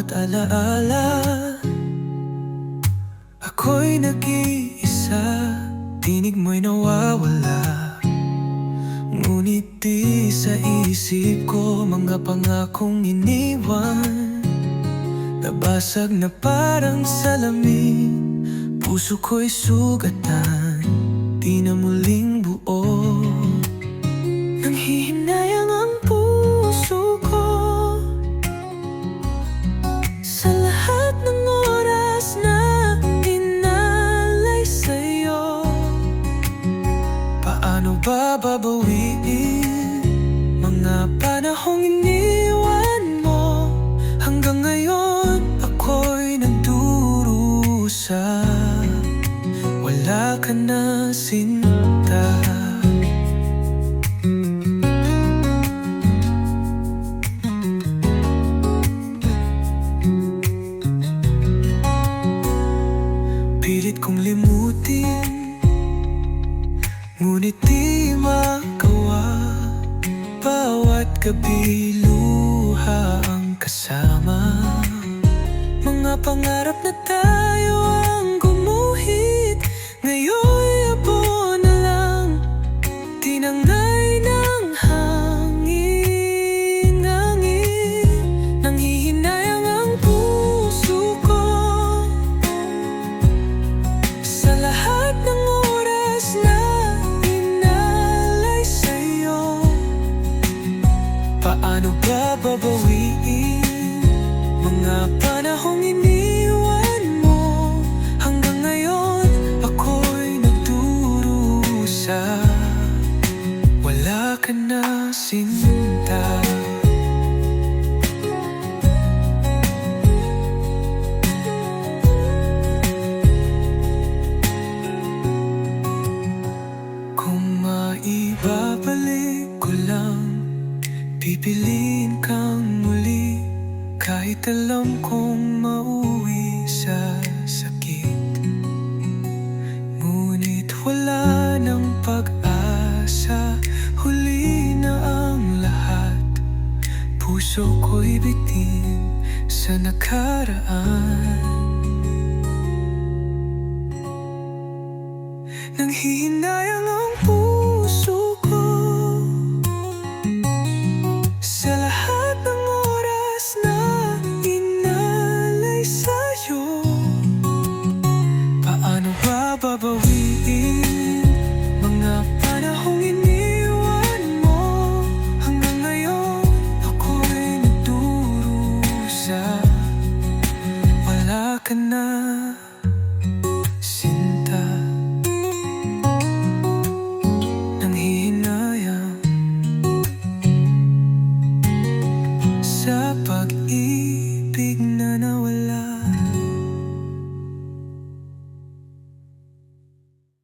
alaala Ako'y nag-iisa Tinig mo'y nawawala. Ngunit di sa isip ko Mga pangakong iniwan. Nabasag na parang salamin Puso ko'y sugatan babawiin Mga panahong iniwan mo Hanggang ngayon ako'y nagdurusa. Wala ka na sinta. Pilit kong limutin Ngunit di magawa Bawat gabi luha ang kasama. Mga pangarap na tayo ang Paano ba babawiin? Mga panahong iniwan mo Hanggang ngayon ako'y nagdurusa. Wala ka na sinta. Kung maibabalik ko lang Pipiliin kang muli Kahit alam kong mauwi sa sakit. Ngunit wala ng pag-asa Huli na ang lahat. Puso ko'y bitin sa nakaraan. Nanghihinayang ang babawiin Mga panahong iniwan mo. Hanggang ngayon ako'y nagdurusa. Wala ka na